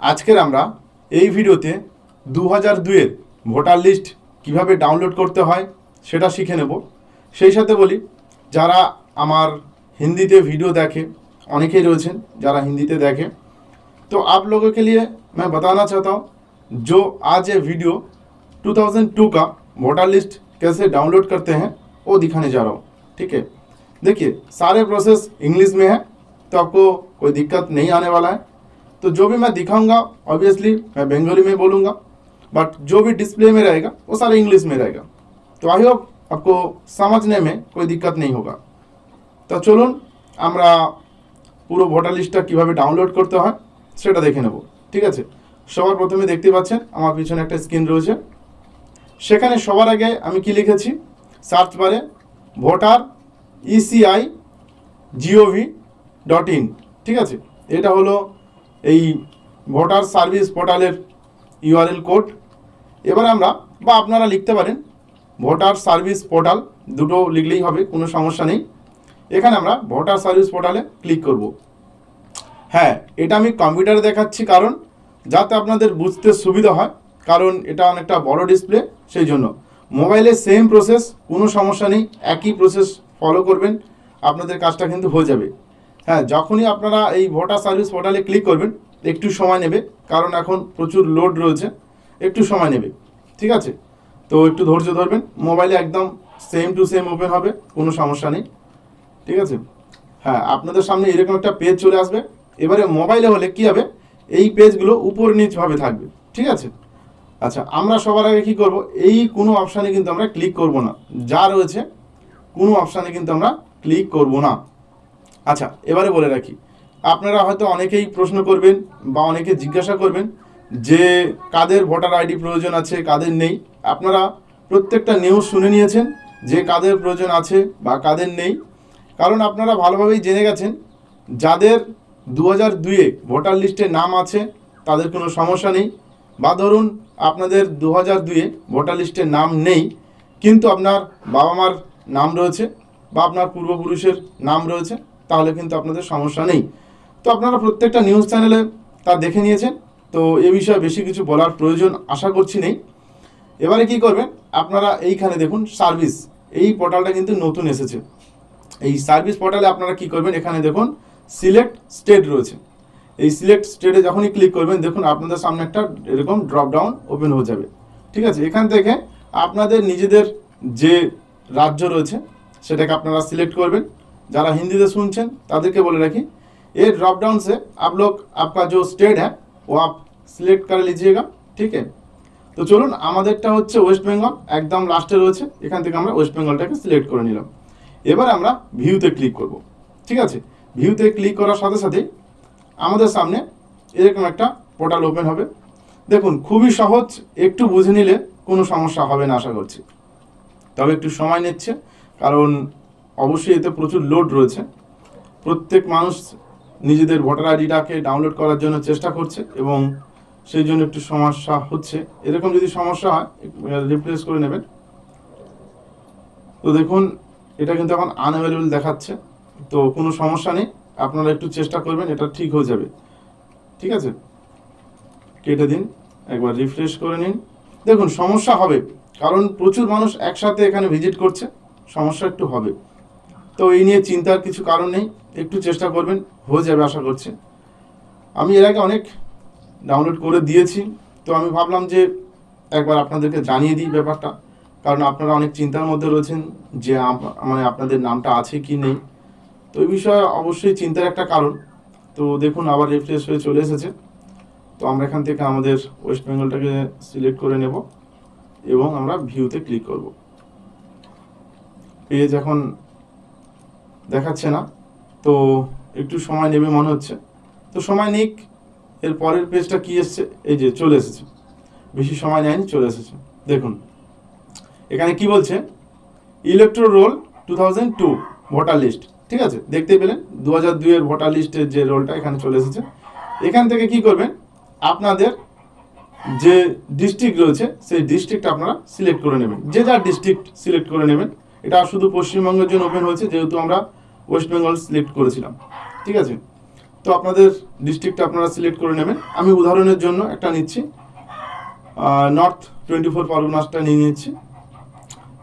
আজকের আমরা এই ভিডিওতে দু হাজার দুয়ের ভোটার লিস্ট কীভাবে ডাউনলোড করতে হয় সেটা শিখে নেব। সেই সাথে বলি, যারা আমার হিন্দিতে ভিডিও দেখে, অনেকেই রয়েছেন যারা হিন্দিতে দেখে, তো আপ লোককে লিয়ে মানে বতানা চাহতা হুম যো আজ এ ভিডিও টু থাউজেন্ড টু কা ভোটার লিস্ট কেসে ডাউনলোড করতে হ্যাঁ ও দিখানে যা রা ঠিক দেখি সারে প্রসেস ইংলিশ মে হ্যাঁ তো আপকো কোই নেই আনেওয়ালা হ্যাঁ तो जो भी मैं दिखाऊंगा ऑब्वियसली मैं बंगाली में बोलूँगा बट जो भी डिस्प्ले में रहेगा वो सारा इंग्लिश में रहेगा तो आई होप आपको समझने में कोई दिक्कत नहीं होगा তো চলুন আমরা পুরো ভোটার লিস্টটা কিভাবে ডাউনলোড করতে হয় সেটা দেখে নেব ঠিক আছে সবার প্রথমে দেখতে পাচ্ছেন আমার পিছনে একটা স্ক্রিন রয়েছে সেখানে সবার আগে আমি কি লিখেছি সার্চ বারে voter E ECI GOV dot in ঠিক আছে এটা হলো এই ভোটার সার্ভিস পোর্টালের ইউআরএল কোড। এবারে আমরা, বা আপনারা লিখতে পারেন, ভোটার সার্ভিস পোর্টাল, দুটো লিখলেই হবে, কোনো সমস্যা নেই। এখানে আমরা ভোটার সার্ভিস পোর্টালে ক্লিক করব। হ্যাঁ এটা আমি কম্পিউটারে দেখাচ্ছি কারণ, যাতে আপনাদের বুঝতে সুবিধা হয়, কারণ এটা অনেকটা বড় ডিসপ্লে, সেই জন্য। মোবাইলে সেম প্রসেস, কোনো সমস্যা নেই, একই প্রসেস ফলো করবেন, আপনাদের কাজটা কিন্তু হয়ে যাবে। হ্যাঁ যখনই আপনারা এই ভোটার সার্ভিস পোর্টালে ক্লিক করবেন, একটু সময় নেবে, কারণ এখন প্রচুর লোড রয়েছে, একটু সময় নেবে, ঠিক আছে? তো একটু ধৈর্য ধরবেন, মোবাইলে একদম সেম টু সেম ওপেন হবে, কোনো সমস্যা নেই, ঠিক আছে? হ্যাঁ আপনাদের সামনে এরকম একটা পেজ চলে আসবে, এবারে মোবাইলে হলে কি হবে? এই পেজগুলো উপর নিচভাবে থাকবে, ঠিক আছে? আচ্ছা আমরা সবার আগে কী করব? এই কোনো অপশানে কিন্তু আমরা ক্লিক করব না, যা রয়েছে, কোনো অপশানে কিন্তু আমরা ক্লিক করব না। আচ্ছা এবারে বলে রাখি। আপনারা হয়তো অনেকেই প্রশ্ন করবেন বা অনেকে জিজ্ঞাসা করবেন যে কাদের ভোটার আইডি প্রয়োজন আছে, কাদের নেই। আপনারা প্রত্যেকটা নিউজ শুনে নিয়েছেন যে কাদের প্রয়োজন আছে বা কাদের নেই। কারণ আপনারা ভালোভাবেই জেনে গেছেন, যাদের দু হাজার দুয়ে ভোটার লিস্টে নাম আছে, তাদের কোনো সমস্যা নেই। বা ধরুন আপনাদের দু হাজার দুয়ে ভোটার লিস্টে নাম নেই, কিন্তু আপনার বাবা মার নাম রয়েছে বা আপনার পূর্বপুরুষের নাম রয়েছে। তাহলে কিন্তু আপনাদের সমস্যা নেই। তো আপনারা প্রত্যেকটা নিউজ চ্যানেলে তা দেখে নিয়েছেন। তো এ বিষয়ে বেশি কিছু বলার প্রয়োজন আশা করছি নেই। এবারে কি করবেন? আপনারা এইখানে দেখুন, সার্ভিস। এই পোর্টালটা কিন্তু নতুন এসেছে। এই সার্ভিস পোর্টালে আপনারা কি করবেন? এখানে দেখুন, সিলেক্ট স্টেট রয়েছে। এই সিলেক্ট স্টেটে যখনই ক্লিক করবেন, দেখুন আপনাদের সামনে একটা এরকম ড্রপ ডাউন ওপেন হয়ে যাবে। ঠিক আছে? এখান থেকে আপনাদের নিজেদের যে রাজ্য রয়েছে, সেটাকে আপনারা সিলেক্ট করবেন। যারা হিন্দিতে শুনছেন তাদেরকে বলে রাখি ये ड्रॉप डाउन से आप लोग आपका जो स्टेट है वो आप सिलेक्ट कर लीजिएगा ठीक है তো চলুন আমাদেরটা হচ্ছে ওয়েস্ট বেঙ্গল একদম লাস্টে রয়েছে এখান থেকে আমরা ওয়েস্ট বেঙ্গলটাকে সিলেক্ট করে নিলাম এবার আমরা ভিউতে ক্লিক করব ঠিক আছে ভিউতে ক্লিক করার সাথে সাথে আমাদের সামনে এরকম একটা পোর্টাল ওপেন হবে দেখুন খুবই সহজ একটু বুঝে নিলে কোনো সমস্যা হবে না আশা করছি তবে একটু সময় নিচ্ছে কারণ অবশ্যই এতে প্রচুর লোড রয়েছে। প্রত্যেক মানুষ নিজেদের ভোটার আইডিটাকে ডাউনলোড করার জন্য চেষ্টা করছে এবং সেই জন্য একটু সমস্যা হচ্ছে। এরকম যদি সমস্যা হয় রিপ্লেস করে নেবেন। তো দেখুন, এটা কিন্তু এখন আনঅ্যাভেলেবল দেখাচ্ছে। তো কোনো সমস্যা নেই, আপনারা একটু চেষ্টা করবেন, এটা ঠিক হয়ে যাবে। ঠিক আছে? কেটে দিন, একবার রিফ্রেশ করে নিন। দেখুন, সমস্যা হবে, কারণ প্রচুর মানুষ একসাথে এখানে ভিজিট করছে, সমস্যা একটু হবে। তো এই নিয়ে চিন্তার কিছু কারণ নেই, একটু চেষ্টা করবেন, হয়ে যাবে আশা করছি। আমি এর আগে অনেক ডাউনলোড করে দিয়েছি, তো আমি ভাবলাম যে একবার আপনাদেরকে জানিয়ে দিই ব্যাপারটা, কারণ আপনারা অনেক চিন্তার মধ্যে রয়েছেন যে মানে আপনাদের নামটা আছে কি নেই। তো এই বিষয়ে অবশ্যই চিন্তার একটা কারণ, তো দেখুন আবার রিফ্রেশ হয়ে চলে এসেছে। তো আমরা এখান থেকে আমাদের ওয়েস্ট বেঙ্গলটাকে সিলেক্ট করে নেব এবং আমরা ভিউতে ক্লিক করব। পেজ এখন দেখাচ্ছে না। তো একটু সময় নেবে মনে হচ্ছে। তো সময় নিক, এর পরের পেজটা কি এসছে? এই যে চলে এসেছে। বেশি সময় নেয়নি, চলে এসেছে। দেখুন, এখানে কি বলছে? Electro roll two thousand two voter list ঠিক আছে? দেখতে পেলেন দু হাজার দুইয়ের ভোটার লিস্টের যে রোলটা এখানে চলে এসেছে। এখান থেকে কি করবেন? আপনাদের যে ডিস্ট্রিক্ট রয়েছে, সেই ডিস্ট্রিক্ট আপনারা সিলেক্ট করে নেবেন। যে যার ডিস্ট্রিক্ট সিলেক্ট করে নেবেন। এটা শুধু পশ্চিমবঙ্গের জন্য ওপেন হয়েছে, যেহেতু আমরা ওয়েস্ট বেঙ্গল সিলেক্ট করেছিলাম। ঠিক আছে? তো আপনাদের ডিস্ট্রিক্টটা আপনারা সিলেক্ট করে নেবেন। আমি উদাহরণের জন্য একটা নিচ্ছি। নর্থ টোয়েন্টি ফোর পরগনাসটা নিয়ে নিচ্ছি।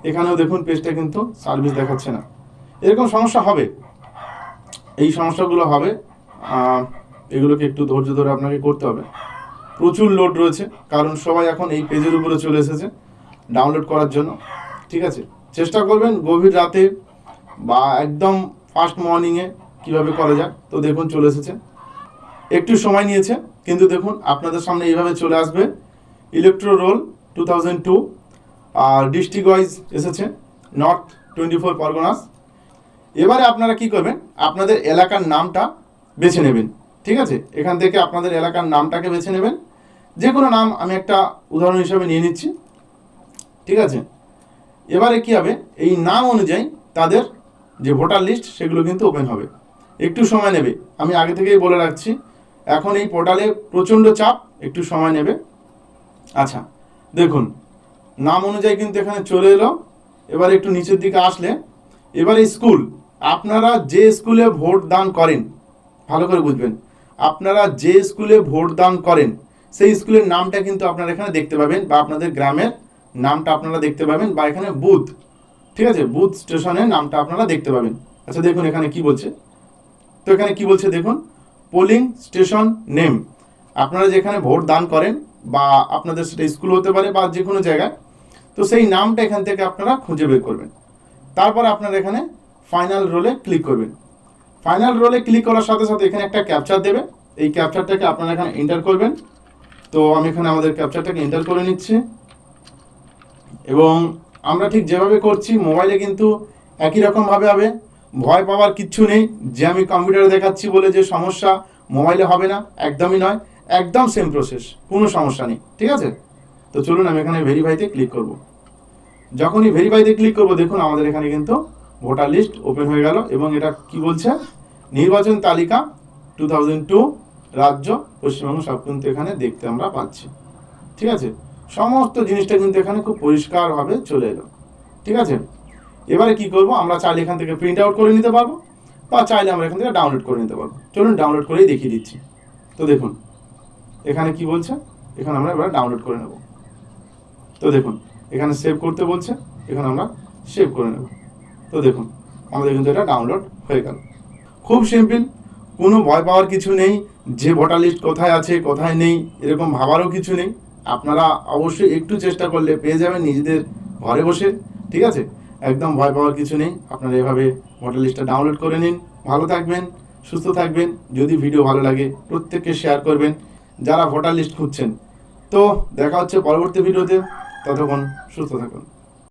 এখানেও দেখুন পেজটা কিন্তু সার্ভিস দেখাচ্ছে না। এরকম সমস্যা হবে। এই সমস্যাগুলো হবে। এগুলোকে একটু ধৈর্য ধরে আপনাকে করতে হবে। প্রচুর লোড রয়েছে। কারণ সবাই এখন এই পেজের উপরে চলে এসেছে ডাউনলোড করার জন্য। ঠিক আছে? চেষ্টা করবেন গভীর রাতে বা একদম ফার্স্ট মর্নিংয়ে কীভাবে করা যায় তো দেখুন চলে এসেছে। একটু সময় নিয়েছে, কিন্তু দেখুন আপনাদের সামনে এইভাবে চলে আসবে। Electro roll two thousand two আর ডিস্ট্রিক্ট ওয়াইজ এসেছে নর্থ টোয়েন্টি ফোর পরগনাস এবারে আপনারা কি করবেন, আপনাদের এলাকার নামটা বেছে নেবেন, ঠিক আছে? এখান থেকে আপনাদের এলাকার নামটাকে বেছে নেবেন। যে কোনো নাম আমি একটা উদাহরণ হিসাবে নিয়ে নিচ্ছি, ঠিক আছে? এবারে কি হবে, এই নাম অনুযায়ী তাদের যে ভোটার লিস্ট সেগুলো কিন্তু ওপেন হবে। একটু সময় নেবে। আমি আগে থেকেই বলে রাখছি, এখন এই পোর্টালে প্রচণ্ড চাপ, একটু সময় নেবে। আচ্ছা দেখুন, নাম অনুযায়ী কিন্তু এখানে চলে এলো। এবার একটু নিচের দিকে আসলে, এবারে স্কুল আপনারা যে স্কুলে ভোট দান করেন, ভালো করে বুঝবেন, আপনারা যে স্কুলে ভোট দান করেন, সেই স্কুলের নামটা কিন্তু আপনারা এখানে দেখতে পাবেন, বা আপনাদের গ্রামের নামটা আপনারা দেখতে পাবেন, বা এখানে বুথ ঠিক আছে, বুথ স্টেশনের নামটা আপনারা দেখতে পাবেন। আচ্ছা দেখুন এখানে কি বলছে। তো এখানে কি বলছে দেখুন পোলিং স্টেশন নেম আপনারা যেখানে ভোট দান করেন বা আপনাদের সেটা স্কুল হতে পারে বা যে কোনো জায়গায়, তো সেই নামটা এখান থেকে আপনারা খুঁজে বের করবেন। তারপর আপনারা এখানে ফাইনাল রোলে ক্লিক করবেন। ফাইনাল রোলে ক্লিক করার সাথে সাথে এখানে একটা ক্যাপচার দেবে। এই ক্যাপচারটাকে আপনারা এখানে এন্টার করবেন। তো আমি এখানে আমাদের ক্যাপচারটাকে এন্টার করে নিচ্ছি। এবং আমরা ঠিক যেভাবে করছি, মোবাইলে কিন্তু একই রকমভাবে হবে। ভয় পাওয়ার কিচ্ছু নেই। যে আমি কম্পিউটারে দেখাচ্ছি বলে যে সমস্যা মোবাইলে হবে না, একদমই নয়। একদম সেম প্রসেস কোনো সমস্যা নেই। ঠিক আছে? তো চলুন আমি এখানে ভেরিফাইতে ক্লিক করব। যখনই ভেরিফাইতে ক্লিক করব, দেখুন আমাদের এখানে কিন্তু ভোটার লিস্ট ওপেন হয়ে গেল এবং এটা কি বলছে? নির্বাচন তালিকা টু রাজ্য, পশ্চিমবঙ্গ, সব কিন্তু এখানে দেখতে আমরা পাচ্ছি। ঠিক আছে? সমস্ত জিনিসটা কিন্তু এখানে খুব পরিষ্কারভাবে চলে এলো। ঠিক আছে? এবারে কি করব? আমরা চাইলে এখান থেকে প্রিন্ট আউট করে নিতে পারব বা চাইলে আমরা এখান থেকে ডাউনলোড করে নিতে পারব। চলুন ডাউনলোড করেই দেখিয়ে দিচ্ছি। তো দেখুন, এখানে কি বলছে? এখানে আমরা এবার ডাউনলোড করে নেব। তো দেখুন, এখানে সেভ করতে বলছে, এখানে আমরা সেভ করে নেব। তো দেখুন, আমাদের কিন্তু এটা ডাউনলোড হয়ে গেল। খুব সিম্পল কোনো ভয় পাওয়ার কিছু নেই, যে ভোটার লিস্ট কোথায় আছে, কোথায় নেই, এরকম ভাবারও কিছু নেই। আপনারা অবশ্যই একটু চেষ্টা করলে পেয়ে যাবেন নিজেদের ঘরে বসে, ঠিক আছে? একদম ভয় পাওয়ার কিছু নেই। আপনারা এভাবে মডেল লিস্টটা ডাউনলোড করে নিন। ভালো থাকবেন, সুস্থ থাকবেন। যদি ভিডিও ভালো লাগে, প্রত্যেককে শেয়ার করবেন। যারা ভোটার লিস্ট খুঁজছেন। তো দেখা হচ্ছে পরবর্তী ভিডিওতে ততক্ষণ সুস্থ থাকুন।